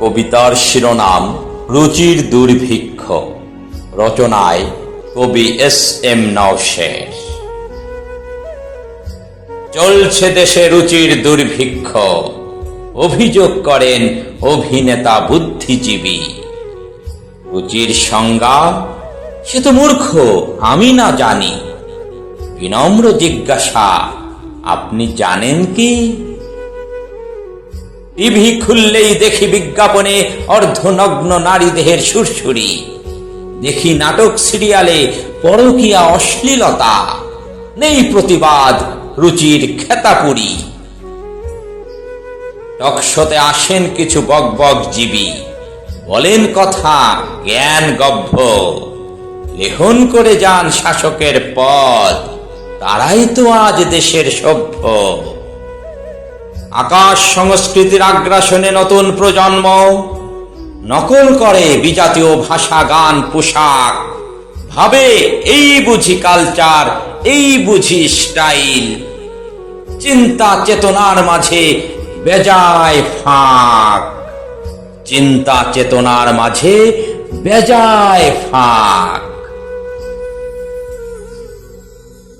কবিতার শিরোনাম রুচির দুর্ভিক্ষ। রচনায় কবি এস এম নওশের। চলছে দেশে রুচির দুর্ভিক্ষ। অভিযোগ করেন অভিনেতা বুদ্ধিজীবী। রুচির সংজ্ঞা, সে তো মূর্খ, আমি না জানি। বিনম্র জিজ্ঞাসা, আপনি জানেন কি? টিভি খুললেই দেখি বিজ্ঞাপনে অর্ধনগ্ন নারী দেহের সুরসুরি। দেখি নাটক সিরিয়ালে পরকীয়া অশ্লীলতা। নেই প্রতিবাদ রুচির খেতাপুরি। টকশোতে আসেন কিছু বকবক জীবী। বলেন কথা জ্ঞান গভ্য লেখন করে যান শাসকের পদ। তারাই তো আজ দেশের সভ্য। আকাশ সংস্কৃতির আগ্রাসনে নতুন প্রজন্ম। নকল করে বিজাতীয় ভাষা, গান, পোশাক। ভাবে, এই বুঝি কালচার, এই বুঝি স্টাইল। চিন্তা চেতনার মাঝে বেজায় ফাঁক। চিন্তা চেতনার মাঝে বেজায় ফাঁক।